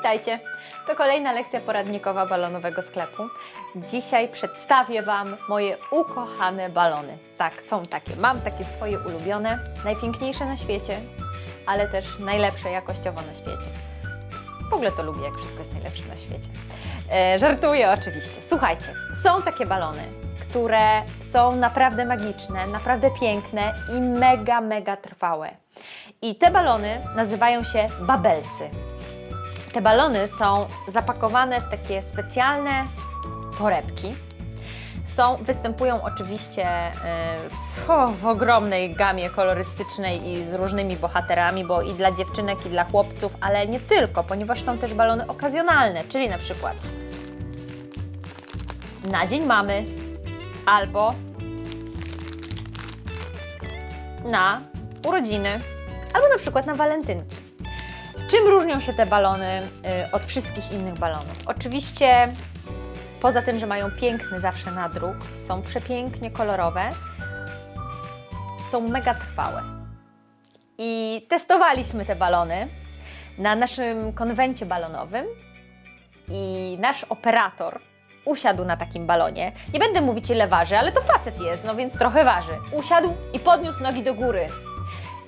Witajcie! To kolejna lekcja poradnikowa balonowego sklepu. Dzisiaj przedstawię Wam moje ukochane balony. Tak, są takie. Mam takie swoje ulubione, najpiękniejsze na świecie, ale też najlepsze jakościowo na świecie. W ogóle to lubię, jak wszystko jest najlepsze na świecie. E, żartuję oczywiście. Słuchajcie, są takie balony, które są naprawdę magiczne, naprawdę piękne i mega, mega trwałe. I te balony nazywają się babelsy. Te balony są zapakowane w takie specjalne torebki. Są, występują oczywiście e, w, w ogromnej gamie kolorystycznej i z różnymi bohaterami, bo i dla dziewczynek, i dla chłopców, ale nie tylko, ponieważ są też balony okazjonalne, czyli na przykład na Dzień Mamy albo na urodziny, albo na przykład na walentynki. Czym różnią się te balony y, od wszystkich innych balonów? Oczywiście, poza tym, że mają piękny zawsze nadruk, są przepięknie kolorowe, są mega trwałe. I testowaliśmy te balony na naszym konwencie balonowym i nasz operator usiadł na takim balonie. Nie będę mówić ile waży, ale to facet jest, no więc trochę waży. Usiadł i podniósł nogi do góry.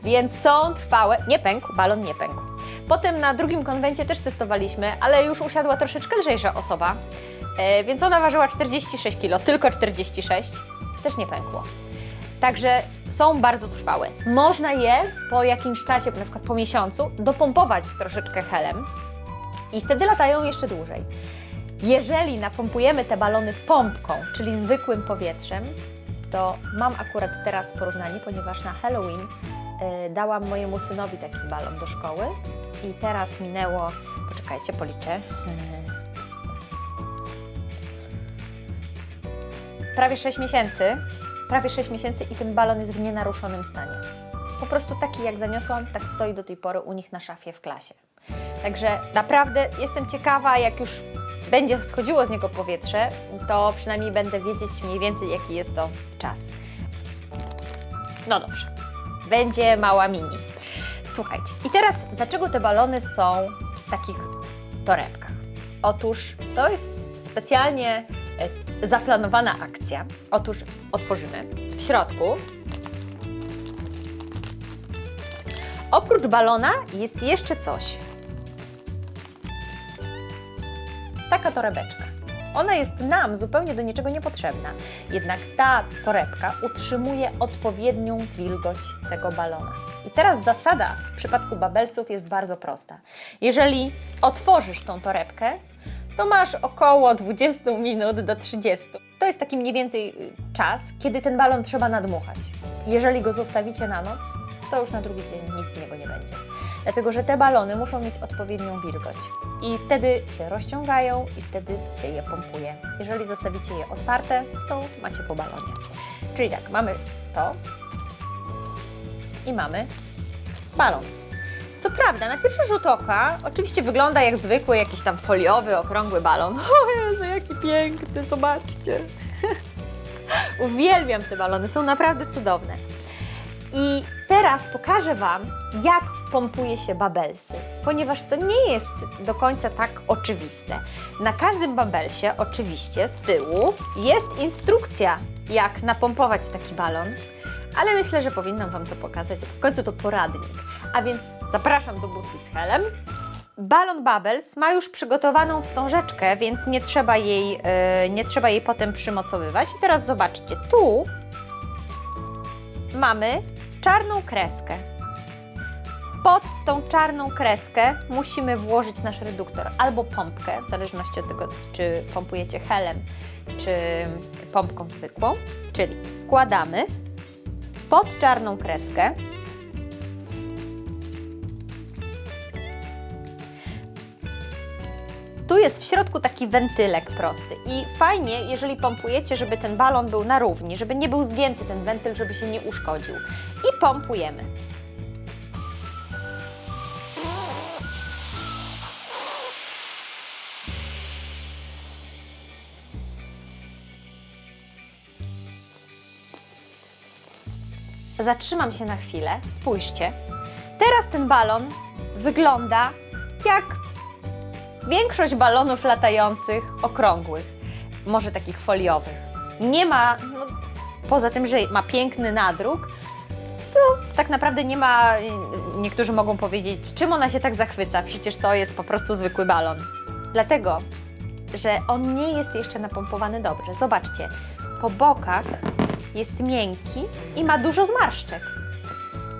Więc są trwałe. Nie pękł, balon nie pękł. Potem na drugim konwencie też testowaliśmy, ale już usiadła troszeczkę lżejsza osoba, e, więc ona ważyła 46 kg, tylko 46, też nie pękło. Także są bardzo trwałe. Można je po jakimś czasie, na przykład po miesiącu, dopompować troszeczkę helem i wtedy latają jeszcze dłużej. Jeżeli napompujemy te balony pompką, czyli zwykłym powietrzem, to mam akurat teraz porównanie, ponieważ na Halloween dałam mojemu synowi taki balon do szkoły i teraz minęło, poczekajcie, policzę. y, Prawie 6 miesięcy, prawie 6 miesięcy i ten balon jest w nienaruszonym stanie. Po prostu taki jak zaniosłam, tak stoi do tej pory u nich na szafie w klasie. Także naprawdę jestem ciekawa, jak już będzie schodziło z niego powietrze, to przynajmniej będę wiedzieć mniej więcej, jaki jest to czas. No dobrze, będzie mała mini. Słuchajcie, i teraz dlaczego te balony są w takich torebkach? Otóż to jest specjalnie e, zaplanowana akcja. Otóż otworzymy w środku. Oprócz balona jest jeszcze coś. taka torebeczka. Ona jest nam zupełnie do niczego niepotrzebna, jednak ta torebka utrzymuje odpowiednią wilgoć tego balona. I teraz zasada w przypadku babelsów jest bardzo prosta. Jeżeli otworzysz tą torebkę, to masz około 20 minut do 30. To jest taki mniej więcej y, czas, kiedy ten balon trzeba nadmuchać. Jeżeli go zostawicie na noc, to już na drugi dzień nic z niego nie będzie. Dlatego, że te balony muszą mieć odpowiednią wilgoć i wtedy się rozciągają i wtedy się je pompuje. Jeżeli zostawicie je otwarte, to macie po balonie. Czyli tak, mamy to i mamy balon. Co prawda, na pierwszy rzut oka oczywiście wygląda jak zwykły, jakiś tam foliowy, okrągły balon. O Jezu, jaki piękny, zobaczcie. Uwielbiam te balony, są naprawdę cudowne. I teraz pokażę Wam, jak pompuje się babelsy, ponieważ to nie jest do końca tak oczywiste. Na każdym babelsie, oczywiście, z tyłu jest instrukcja, jak napompować taki balon, ale myślę, że powinnam Wam to pokazać. W końcu to poradnik. A więc zapraszam do butli z helem. Balon Bubbles ma już przygotowaną wstążeczkę, więc nie trzeba jej, yy, nie trzeba jej potem przymocowywać. I teraz zobaczcie, tu mamy czarną kreskę. Pod tą czarną kreskę musimy włożyć nasz reduktor albo pompkę, w zależności od tego, czy pompujecie helem, czy pompką zwykłą. Czyli wkładamy pod czarną kreskę Tu jest w środku taki wentylek prosty i fajnie, jeżeli pompujecie, żeby ten balon był na równi, żeby nie był zgięty ten wentyl, żeby się nie uszkodził. I pompujemy. Zatrzymam się na chwilę, spójrzcie. Teraz ten balon wygląda jak Większość balonów latających okrągłych, może takich foliowych. Nie ma, no, poza tym, że ma piękny nadruk, to tak naprawdę nie ma, niektórzy mogą powiedzieć, czym ona się tak zachwyca, przecież to jest po prostu zwykły balon. Dlatego, że on nie jest jeszcze napompowany dobrze. Zobaczcie, po bokach jest miękki i ma dużo zmarszczek.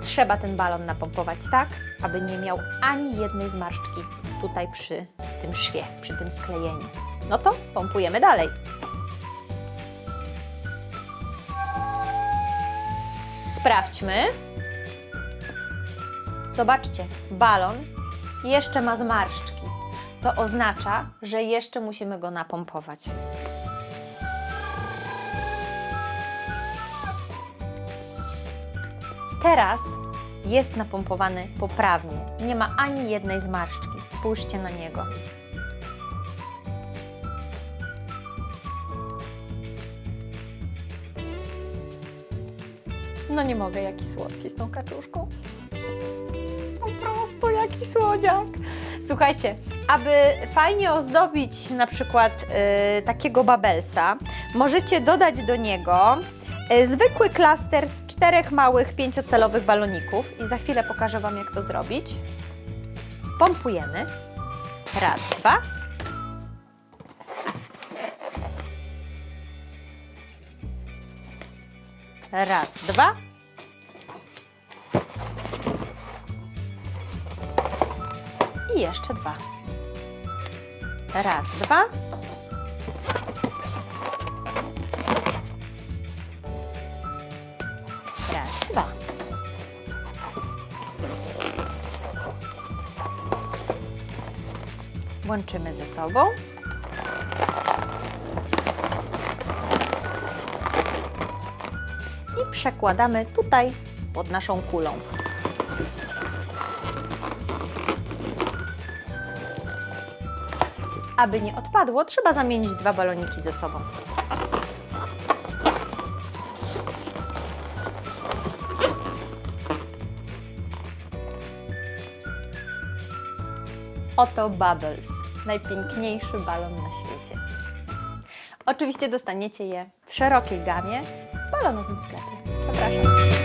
Trzeba ten balon napompować tak, aby nie miał ani jednej zmarszczki tutaj przy tym szwie, przy tym sklejeniu. No to pompujemy dalej. Sprawdźmy. Zobaczcie, balon jeszcze ma zmarszczki. To oznacza, że jeszcze musimy go napompować. Teraz jest napompowany poprawnie. Nie ma ani jednej zmarszczki. Spójrzcie na niego. No nie mogę, jaki słodki z tą kaczuszką. Po prostu jaki słodziak. Słuchajcie, aby fajnie ozdobić na przykład y, takiego babelsa, możecie dodać do niego zwykły klaster z czterech małych pięciocelowych baloników i za chwilę pokażę Wam, jak to zrobić. Pompujemy. Raz, dwa. Raz, dwa. I jeszcze dwa. Raz, dwa. Dwa. Łączymy ze sobą. I przekładamy tutaj pod naszą kulą. Aby nie odpadło, trzeba zamienić dwa baloniki ze sobą. Oto Bubbles, najpiękniejszy balon na świecie. Oczywiście dostaniecie je w szerokiej gamie w balonowym sklepie. Zapraszam.